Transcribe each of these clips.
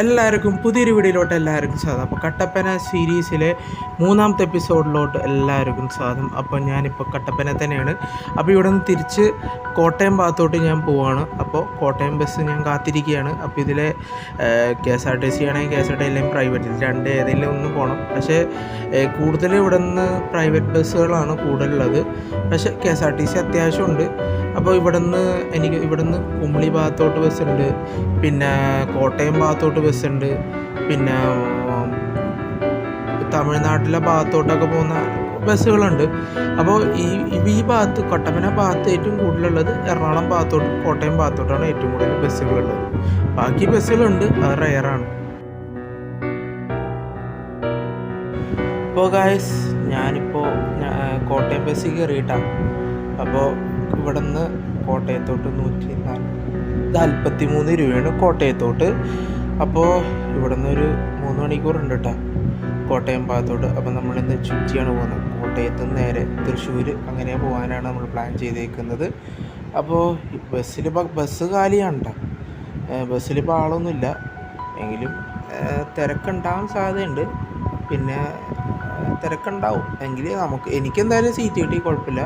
എല്ലാവർക്കും പുതിയൊരു വീഡിയോയിലോട്ട് എല്ലാവർക്കും സ്വാഗതം. അപ്പോൾ കട്ടപ്പന സീരീസിലെ മൂന്നാമത്തെ എപ്പിസോഡിലോട്ട് എല്ലാവർക്കും സ്വാഗതം. അപ്പോൾ ഞാനിപ്പോൾ കട്ടപ്പന തന്നെയാണ്. അപ്പോൾ ഇവിടെ നിന്ന് തിരിച്ച് കോട്ടയം ഭാഗത്തോട്ട് ഞാൻ പോവാണ്. അപ്പോൾ കോട്ടയം ബസ് ഞാൻ കാത്തിരിക്കുകയാണ്. അപ്പോൾ ഇതിലെ K S R T C ആണെങ്കിൽ കെ എസ് ആർ ടി അല്ലെങ്കിൽ പ്രൈവറ്റ് രണ്ട് ഏതെങ്കിലും ഒന്ന് പോകണം. പക്ഷേ കൂടുതൽ ഇവിടെ നിന്ന് പ്രൈവറ്റ് ബസ്സുകളാണ് കൂടുതലുള്ളത്. പക്ഷേ K S R T C അത്യാവശ്യമുണ്ട്. അപ്പോൾ ഇവിടെ നിന്ന് എനിക്ക് ഇവിടെ നിന്ന് കുമ്പളി ഭാഗത്തോട്ട് ബസ്സുണ്ട്. പിന്നെ കോട്ടയം ഭാഗത്തോട്ട് ബസ്സുണ്ട്. പിന്നെ ഉം, തമിഴ്നാട്ടിലെ ഭാഗത്തോട്ടൊക്കെ പോകുന്ന ബസ്സുകളുണ്ട്. അപ്പോൾ ഈ ഈ- ഭാഗത്ത് കട്ടപ്പന ഭാഗത്ത് ഏറ്റവും കൂടുതലുള്ളത് എറണാകുളം ഭാഗത്തോട്ട് കോട്ടയം ഭാഗത്തോട്ടാണ് ഏറ്റവും കൂടുതൽ ബസ്സുകളുള്ളത്. ബാക്കി ബസ്സുകളുണ്ട്. അത് റയറാണ്. ഇപ്പോൾ ഗായസ് ഞാനിപ്പോൾ കോട്ടയം ബസ്സിൽ കയറിയിട്ടാണ് അപ്പോൾ ഇവിടെ നിന്ന് കോട്ടയത്തോട്ട് നൂറ്റി നാൽപ്പത്തി മൂന്ന് രൂപയാണ് കോട്ടയത്തോട്ട്. അപ്പോൾ ഇവിടെ നിന്ന് ഒരു മൂന്ന് മണിക്കൂർ ഉണ്ട് കേട്ടോ കോട്ടയം ഭാഗത്തോട്ട്. അപ്പോൾ നമ്മളിന്ന് ചുറ്റിയാണ് പോകുന്നത്. കോട്ടയത്ത് നിന്ന് നേരെ തൃശ്ശൂർ അങ്ങനെ പോകാനാണ് നമ്മൾ പ്ലാൻ ചെയ്തേക്കുന്നത്. അപ്പോൾ ബസ്സിൽ ഇപ്പോൾ ബസ് കാലിയാണ് കേട്ടോ ബസ്സിലിപ്പോൾ ആളൊന്നുമില്ല. എങ്കിലും തിരക്കുണ്ടാവാൻ സാധ്യതയുണ്ട്. പിന്നെ തിരക്കുണ്ടാവും. എങ്കിൽ നമുക്ക് എനിക്കെന്തായാലും സീറ്റ് കിട്ടി കുഴപ്പമില്ല.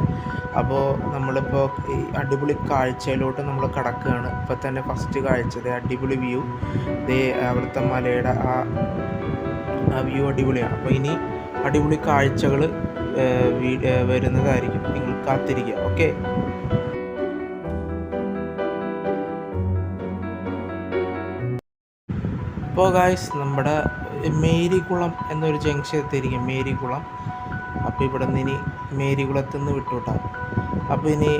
അപ്പോൾ നമ്മളിപ്പോൾ ഈ അടിപൊളി കാഴ്ചയിലോട്ട് നമ്മൾ കടക്കുകയാണ്. ഇപ്പോൾ തന്നെ ഫസ്റ്റ് കാഴ്ച. അടിപൊളി വ്യൂ ദേ അവിടുത്തെ മലയുടെ ആ ആ വ്യൂ അടിപൊളിയാണ്. അപ്പോൾ ഇനി അടിപൊളി കാഴ്ചകൾ വരുന്നതായിരിക്കും. നിങ്ങൾ കാത്തിരിക്കുക. ഓക്കെ? ഇപ്പോൾ ഗായ്സ് നമ്മുടെ മേരികുളം എന്നൊരു ജംഗ്ഷൻ എത്തിയിരിക്കും മേരികുളം. അപ്പോൾ ഇവിടെ നിന്ന് ഇനി മേരികുളത്ത് നിന്ന് വിട്ടുവിട്ടാം അപ്പോൾ ഇനി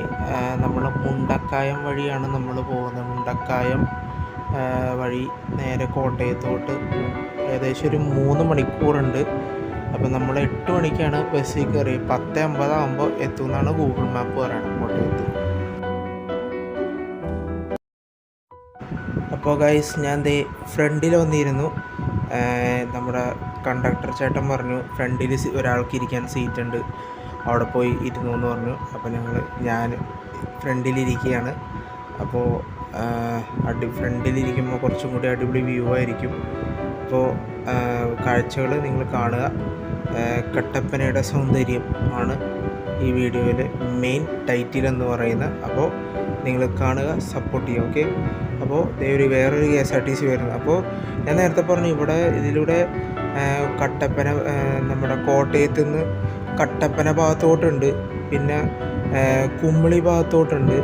നമ്മൾ മുണ്ടക്കായം വഴിയാണ് നമ്മൾ പോകുന്നത്. മുണ്ടക്കായം വഴി നേരെ കോട്ടയത്തോട്ട്. ഏകദേശം ഒരു മൂന്ന് മണിക്കൂറുണ്ട്. അപ്പോൾ നമ്മൾ എട്ട് മണിക്കാണ് ബസ്സിൽ കയറി. പത്ത് അമ്പതാകുമ്പോൾ എത്തുമെന്നാണ് ഗൂഗിൾ മാപ്പ് പറയുന്നത് കോട്ടയത്ത്. അപ്പോൾ ഗൈസ് ഞാൻ ദേ ഫ്രണ്ടിൽ വന്നിരുന്നു. നമ്മുടെ കണ്ടക്ടർ ചേട്ടൻ പറഞ്ഞു ഫ്രണ്ടിൽ ഒരാൾക്ക് ഇരിക്കാൻ സീറ്റ് ഉണ്ട് അവിടെ പോയി ഇരുന്നു എന്ന് പറഞ്ഞു. അപ്പോൾ ഞങ്ങൾ ഞാൻ ഫ്രണ്ടിലിരിക്കുകയാണ് അപ്പോൾ അടി ഫ്രണ്ടിലിരിക്കുമ്പോൾ കുറച്ചും കൂടി അടിപൊളി വ്യൂ ആയിരിക്കും. അപ്പോൾ കാഴ്ചകൾ നിങ്ങൾ കാണുക. കട്ടപ്പനയുടെ സൗന്ദര്യം ആണ് ഈ വീഡിയോയിലെ മെയിൻ ടൈറ്റിൽ എന്ന് പറയുന്നത്. അപ്പോൾ നിങ്ങൾ കാണുക സപ്പോർട്ട് ചെയ്യുക ഓക്കെ? അപ്പോൾ ഒരു വേറൊരു K S R T C വരുന്നത് അപ്പോൾ ഞാൻ നേരത്തെ പറഞ്ഞു ഇവിടെ ഇതിലൂടെ കട്ടപ്പന നമ്മുടെ കോട്ടയത്ത് നിന്ന് കട്ടപ്പന ഭാഗത്തോട്ടുണ്ട്. പിന്നെ കുമ്പളി ഭാഗത്തോട്ടുണ്ട്.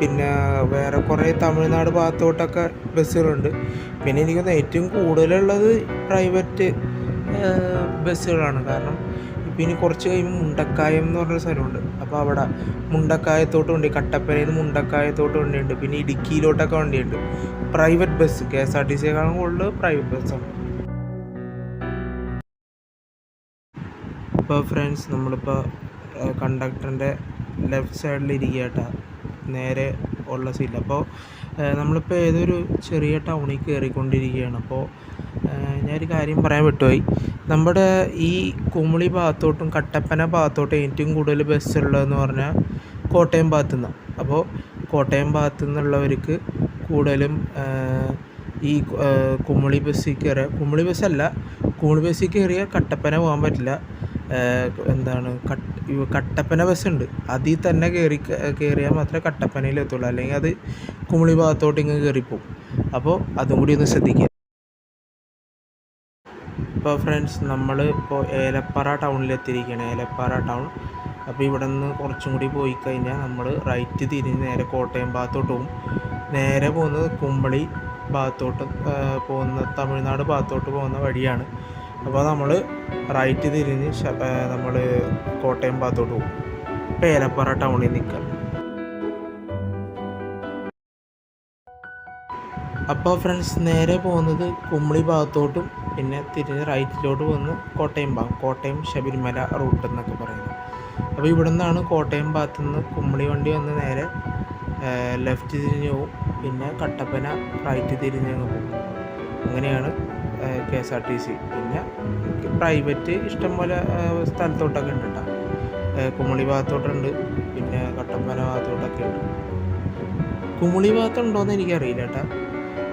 പിന്നെ വേറെ കുറേ തമിഴ്നാട് ഭാഗത്തോട്ടൊക്കെ ബസ്സുകളുണ്ട്. പിന്നെ എനിക്ക് ഏറ്റവും കൂടുതലുള്ളത് പ്രൈവറ്റ് ബസ്സുകളാണ്. കാരണം ഇപ്പം ഇനി കുറച്ച് കഴിയുമ്പോൾ മുണ്ടക്കായം എന്ന് പറഞ്ഞൊരു സ്ഥലമുണ്ട്. അപ്പോൾ അവിടെ മുണ്ടക്കായത്തോട്ട് വണ്ടി കട്ടപ്പനയിൽ നിന്ന് മുണ്ടക്കായത്തോട്ട് വണ്ടിയുണ്ട്. പിന്നെ ഇടുക്കിയിലോട്ടൊക്കെ വണ്ടിയുണ്ട്. Private bus K S R T സിയെക്കാളും കൂടുതൽ പ്രൈവറ്റ് ബസ്സാണ്. ഇപ്പോൾ ഫ്രണ്ട്സ് നമ്മളിപ്പോൾ കണ്ടക്ടറിന്റെ ലെഫ്റ്റ് സൈഡിൽ ഇരിക്കുക നേരെ ഉള്ള സീറ്റിൽ അപ്പോൾ നമ്മളിപ്പോൾ ഏതൊരു ചെറിയ ടൗണിൽ കയറിക്കൊണ്ടിരിക്കുകയാണ് അപ്പോൾ ഞാനൊരു കാര്യം പറയാൻ വിട്ടുപോയി. നമ്മുടെ ഈ കുമളി ഭാഗത്തോട്ടും കട്ടപ്പന ഭാഗത്തോട്ടും ഏറ്റവും കൂടുതൽ ബസ് ഉള്ളതെന്ന് പറഞ്ഞാൽ കോട്ടയം ഭാഗത്തു നിന്നാണ് അപ്പോൾ കോട്ടയം ഭാഗത്തു നിന്നുള്ളവർക്ക് കൂടുതലും ഈ കുമളി ബസ്സിൽ കയറുക കുമളി ബസ്സല്ല കുമളി ബസ്സിൽ കയറിയാൽ കട്ടപ്പന പോകാൻ പറ്റില്ല. എന്താണ് കട്ടപ്പന ബസ്സുണ്ട് അതിൽ തന്നെ കയറി കയറിയാൽ മാത്രമേ കട്ടപ്പനയിൽ എത്തുള്ളൂ. അല്ലെങ്കിൽ അത് കുമിളി ഭാഗത്തോട്ട് ഇങ്ങ് കയറിപ്പോവും അപ്പോൾ അതും കൂടി ഒന്ന് ശ്രദ്ധിക്കുക. ഇപ്പോൾ ഫ്രണ്ട്സ് നമ്മൾ ഇപ്പോൾ ഏലപ്പാറ ടൗണിലെത്തിയിരിക്കുകയാണ് ഏലപ്പാറ ടൗൺ അപ്പോൾ ഇവിടെ നിന്ന് കുറച്ചും കൂടി പോയി കഴിഞ്ഞാൽ നമ്മൾ റൈറ്റ് തിരിഞ്ഞ് നേരെ കോട്ടയം ഭാഗത്തോട്ട് പോകും. നേരെ പോകുന്നത് കുമ്പളി ഭാഗത്തോട്ട് പോകുന്ന തമിഴ്നാട് ഭാഗത്തോട്ട് പോകുന്ന വഴിയാണ്. അപ്പോൾ നമ്മൾ റൈറ്റ് തിരിഞ്ഞ് നമ്മൾ കോട്ടയം ഭാഗത്തോട്ട് പോകും ഇപ്പോൾ ഏലപ്പാറ ടൗണിൽ നിൽക്കുക അപ്പോൾ ഫ്രണ്ട്സ് നേരെ പോകുന്നത് കുമ്പളി ഭാഗത്തോട്ടും പിന്നെ തിരിഞ്ഞ് റൈറ്റിലോട്ട് വന്ന് കോട്ടയം ഭാഗം കോട്ടയം ശബരിമല റൂട്ട് എന്നൊക്കെ പറയുന്നത്. അപ്പോൾ ഇവിടെ നിന്നാണ് കോട്ടയം ഭാഗത്തു നിന്ന് കുമ്പളി വണ്ടി വന്ന് നേരെ ലെഫ്റ്റ് തിരിഞ്ഞ് പോകും പിന്നെ കട്ടപ്പന റൈറ്റ് തിരിഞ്ഞ് പോകും. അങ്ങനെയാണ് K S R T C. പിന്നെ പ്രൈവറ്റ് ഇഷ്ടംപോലെ പോലെ സ്ഥലത്തോട്ടൊക്കെ ഉണ്ട് കേട്ടോ. കുമളി ഭാഗത്തോട്ടുണ്ട്. പിന്നെ കട്ടപ്പന ഭാഗത്തോട്ടൊക്കെ ഉണ്ട്. കുമളി ഭാഗത്തുണ്ടോയെന്ന് എനിക്കറിയില്ല കേട്ടോ.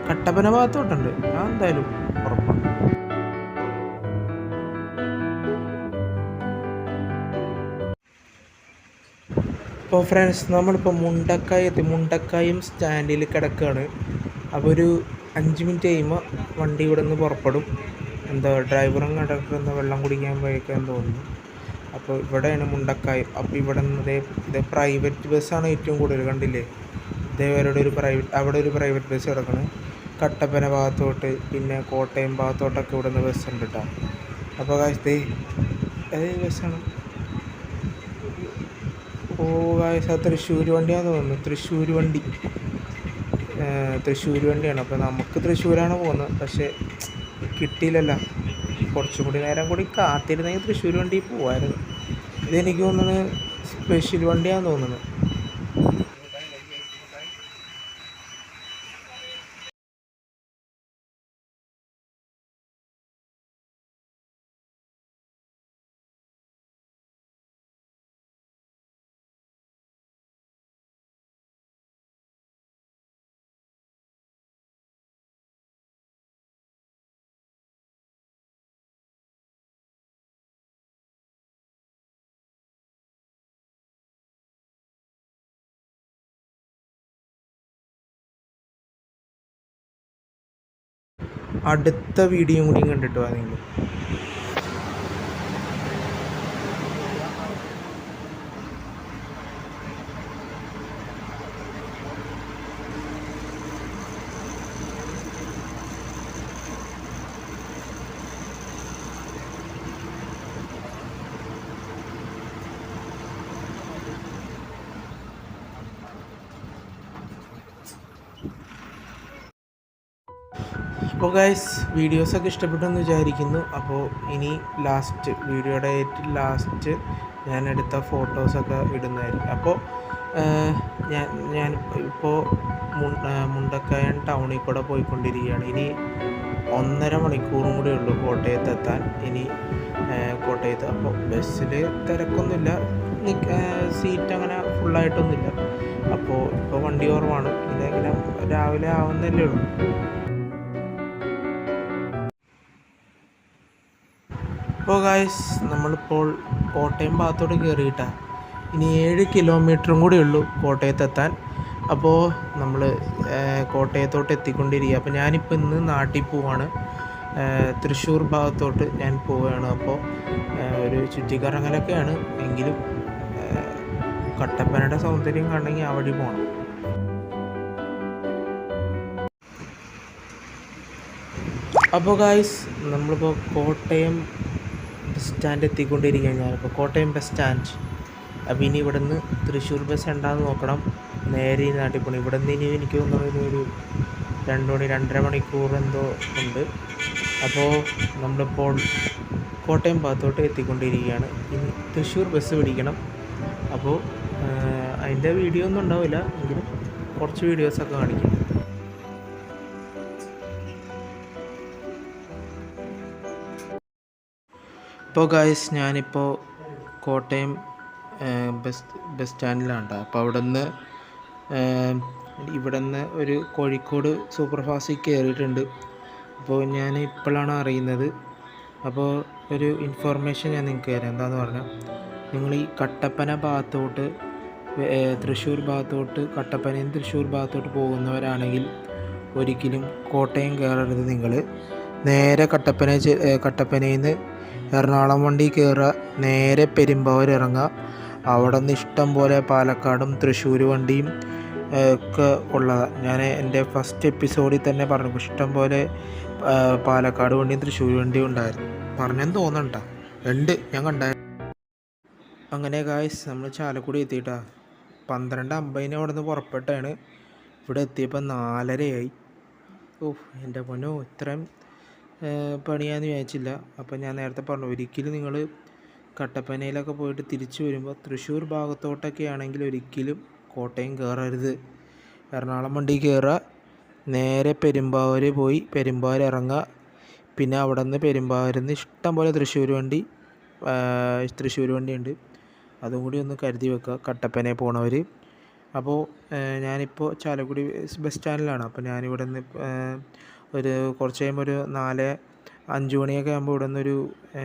കട്ടപ്പന ഭാഗത്തോട്ടുണ്ട്. ഞാൻ എന്തായാലും ഉറപ്പാണ്. ഇപ്പോൾ ഫ്രണ്ട്സ് നമ്മളിപ്പോൾ മുണ്ടക്കായി എത്തി. മുണ്ടക്കായും സ്റ്റാൻഡിൽ കിടക്കുകയാണ് അപ്പോൾ ഒരു അഞ്ച് മിനിറ്റ് കഴിയുമ്പോൾ വണ്ടി ഇവിടെ നിന്ന് പുറപ്പെടും. എന്താ ഡ്രൈവറും കണ്ടക്ടറും എന്താ വെള്ളം കുടിക്കാൻ പോയേക്കാൻ തോന്നുന്നു. അപ്പോൾ ഇവിടെയാണ് മുണ്ടക്കായ്. അപ്പോൾ ഇവിടെ നിന്ന് ഇതേ പ്രൈവറ്റ് ബസ്സാണ് ഏറ്റവും കൂടുതൽ കണ്ടില്ലേ? ഇതേവരുടെ ഒരു പ്രൈവറ്റ് അവിടെ ഒരു പ്രൈവറ്റ് ബസ് കിടക്കണം. കട്ടപ്പന ഭാഗത്തോട്ട് പിന്നെ കോട്ടയം ഭാഗത്തോട്ടൊക്കെ ഇവിടെ നിന്ന് ബസ് ഉണ്ട് കേട്ടോ അപ്പോൾ കാശത്തെ ഏത് ബസ്സാണ് ഓ കാശ തൃശ്ശൂർ വണ്ടിയാണെന്ന് തോന്നുന്നു. തൃശ്ശൂർ വണ്ടി. തൃശ്ശൂർ വണ്ടിയാണ്. അപ്പോൾ നമുക്ക് തൃശ്ശൂരാണ് പോകുന്നത് പക്ഷേ കിട്ടിയില്ലല്ലോ. കുറച്ചും കൂടി നേരം കൂടി കാത്തിരുന്നെങ്കിൽ തൃശ്ശൂർ വണ്ടി പോകുമായിരുന്നു ഇതെനിക്ക് തോന്നുന്നത് സ്പെഷ്യൽ വണ്ടിയാണെന്ന് തോന്നുന്നത് അടുത്ത വീഡിയോയും കൂടി കണ്ടിട്ട് വാ അപ്പോൾ ഗൈസ് വീഡിയോസൊക്കെ ഇഷ്ടപ്പെട്ടെന്ന് വിചാരിക്കുന്നു. അപ്പോൾ ഇനി ലാസ്റ്റ് വീഡിയോയുടെ ഏറ്റവും ലാസ്റ്റ് ഞാൻ എടുത്ത ഫോട്ടോസൊക്കെ ഇടുന്നതായിരിക്കും. അപ്പോൾ ഞാൻ ഞാൻ ഇപ്പോൾ മുണ്ടക്കയം ടൗണിൽ കൂടെ പോയിക്കൊണ്ടിരിക്കുകയാണ്. ഇനി ഒന്നര മണിക്കൂറും കൂടെ ഉള്ളൂ കോട്ടയത്ത് എത്താൻ. ഇനി കോട്ടയത്ത് അപ്പോൾ ബസ്സിൽ തിരക്കൊന്നുമില്ല. സീറ്റ് അങ്ങനെ ഫുള്ളായിട്ടൊന്നുമില്ല അപ്പോൾ ഇപ്പോൾ വണ്ടി കുറവാണ് ഇതെങ്ങനെ രാവിലെ ആവുന്നല്ലേ ഉള്ളൂ. അപ്പോൾ ഗായ്സ് നമ്മളിപ്പോൾ കോട്ടയം ഭാഗത്തോട്ട് കയറിയിട്ടാണ് ഇനി ഏഴ് കിലോമീറ്ററും കൂടി ഉള്ളൂ കോട്ടയത്തെത്താൻ. അപ്പോൾ നമ്മൾ കോട്ടയത്തോട്ട് എത്തിക്കൊണ്ടിരിക്കുക അപ്പോൾ ഞാനിപ്പോൾ ഇന്ന് നാട്ടിൽ പോവാണ്. തൃശ്ശൂർ ഭാഗത്തോട്ട് ഞാൻ പോവുകയാണ്. അപ്പോൾ ഒരു ചുറ്റിക്കറങ്ങലൊക്കെയാണ്. എങ്കിലും കട്ടപ്പനയുടെ സൗന്ദര്യം കണ്ടെങ്കിൽ അവിടെ പോകണം അപ്പോൾ ഗായ്സ് നമ്മളിപ്പോൾ കോട്ടയം ബസ് സ്റ്റാൻഡ് എത്തിക്കൊണ്ടിരിക്കുകയാണ്. ഞാനിപ്പോൾ കോട്ടയം ബസ് സ്റ്റാൻഡ് അപ്പോൾ ഇനി ഇവിടെ നിന്ന് തൃശ്ശൂർ ബസ് ഉണ്ടാകുന്ന നോക്കണം. നേരെ ഈ നാട്ടിൽ പോകണം ഇവിടെ നിന്ന് ഇനി എനിക്ക് തോന്നുന്നത് ഒരു രണ്ട് മണി രണ്ടര മണിക്കൂർ എന്തോ ഉണ്ട്. അപ്പോൾ നമ്മളിപ്പോൾ കോട്ടയം ഭാഗത്തോട്ട് എത്തിക്കൊണ്ടിരിക്കുകയാണ്. ഇനി തൃശ്ശൂർ ബസ് പിടിക്കണം. അപ്പോൾ അതിന്റെ വീഡിയോ ഒന്നും ഉണ്ടാവില്ല. എങ്കിലും കുറച്ച് വീഡിയോസൊക്കെ കാണിക്കും. ഇപ്പോൾ ഗായ്സ് ഞാനിപ്പോൾ കോട്ടയം ബസ് ബസ് സ്റ്റാൻഡിലാണ് കേട്ടോ അപ്പോൾ അവിടെ നിന്ന് ഇവിടെ നിന്ന് ഒരു കോഴിക്കോട് സൂപ്പർ ഫാസ്റ്റിൽ കയറിയിട്ടുണ്ട് അപ്പോൾ ഞാൻ ഇപ്പോഴാണ് അറിയുന്നത്. അപ്പോൾ ഒരു ഇൻഫോർമേഷൻ ഞാൻ നിങ്ങൾക്ക് തരാം. എന്താണെന്ന് പറഞ്ഞാൽ നിങ്ങൾ ഈ കട്ടപ്പന ഭാഗത്തോട്ട് തൃശ്ശൂർ ഭാഗത്തോട്ട് കട്ടപ്പനയും തൃശ്ശൂർ ഭാഗത്തോട്ട് പോകുന്നവരാണെങ്കിൽ ഒരിക്കലും കോട്ടയം കയറരുത് നിങ്ങൾ നേരെ കട്ടപ്പന കട്ടപ്പനയിൽ നിന്ന് എറണാകുളം വണ്ടി കയറുക നേരെ പെരുമ്പാവൂർ ഇറങ്ങുക അവിടെ നിന്ന് ഇഷ്ടം പോലെ പാലക്കാടും തൃശ്ശൂർ വണ്ടിയും ഒക്കെ ഉള്ളതാണ് ഞാൻ എന്റെ ഫസ്റ്റ് എപ്പിസോഡിൽ തന്നെ പറഞ്ഞു ഇഷ്ടം പോലെ പാലക്കാട് വണ്ടിയും തൃശ്ശൂർ വണ്ടിയും ഉണ്ടായിരുന്നു. പറഞ്ഞെന്ന് തോന്നണ്ട. ഉണ്ട് ഞാൻ കണ്ടായിരുന്നു അങ്ങനെ കായ്സ് നമ്മൾ ചാലക്കുടി എത്തിയിട്ടാ. പന്ത്രണ്ട് അമ്പതിന് അവിടെ നിന്ന് പുറപ്പെട്ടാണ്. ഇവിടെ എത്തിയപ്പോൾ നാലരയായി. ഓ എന്റെ പൊന്നോ ഇത്രയും പണിയാന്ന് വിചാരിച്ചില്ല. അപ്പോൾ ഞാൻ നേരത്തെ പറഞ്ഞു ഒരിക്കലും നിങ്ങൾ കട്ടപ്പനയിലൊക്കെ പോയിട്ട് തിരിച്ചു വരുമ്പോൾ തൃശ്ശൂർ ഭാഗത്തോട്ടൊക്കെ ആണെങ്കിൽ ഒരിക്കലും കോട്ടയം കയറരുത് എറണാകുളം വണ്ടി കയറുക നേരെ പെരുമ്പാവൂർ പോയി പെരുമ്പാവൂർ ഇറങ്ങുക പിന്നെ അവിടെ നിന്ന് പെരുമ്പാവൂരിൽ നിന്ന് ഇഷ്ടം പോലെ തൃശ്ശൂർ വണ്ടി തൃശ്ശൂർ വണ്ടി ഉണ്ട് അതും കൂടി ഒന്ന് കരുതി വെക്കുക കട്ടപ്പനയിൽ പോണവർ അപ്പോൾ ഞാനിപ്പോൾ ചാലക്കുടി ബസ് സ്റ്റാൻഡിലാണ്. അപ്പോൾ ഞാനിവിടെ നിന്ന് ഒരു കുറച്ച് കഴിയുമ്പോൾ ഒരു നാല് അഞ്ച് മണിയൊക്കെ ആകുമ്പോൾ ഇവിടെ നിന്നൊരു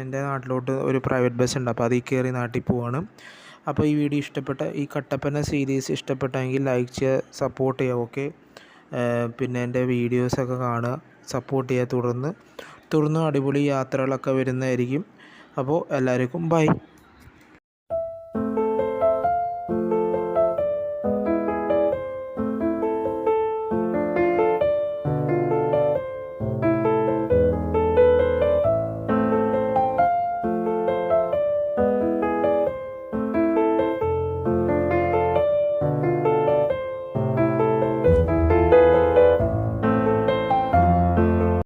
എന്റെ നാട്ടിലോട്ട് ഒരു പ്രൈവറ്റ് ബസ് ഉണ്ട്. അപ്പോൾ അതിൽ കയറി നാട്ടിൽ പോവാണ്. അപ്പോൾ ഈ വീഡിയോ ഇഷ്ടപ്പെട്ട ഈ കട്ടപ്പന സീരീസ് ഇഷ്ടപ്പെട്ടെങ്കിൽ ലൈക്ക് ചെയ്യുക സപ്പോർട്ട് ചെയ്യുക ഓക്കെ പിന്നെ എന്റെ വീഡിയോസൊക്കെ കാണുക സപ്പോർട്ട് ചെയ്യുക തുടർന്ന്. തുടർന്നും അടിപൊളി യാത്രകളൊക്കെ വരുന്നതായിരിക്കും. അപ്പോൾ എല്ലാവർക്കും ബൈ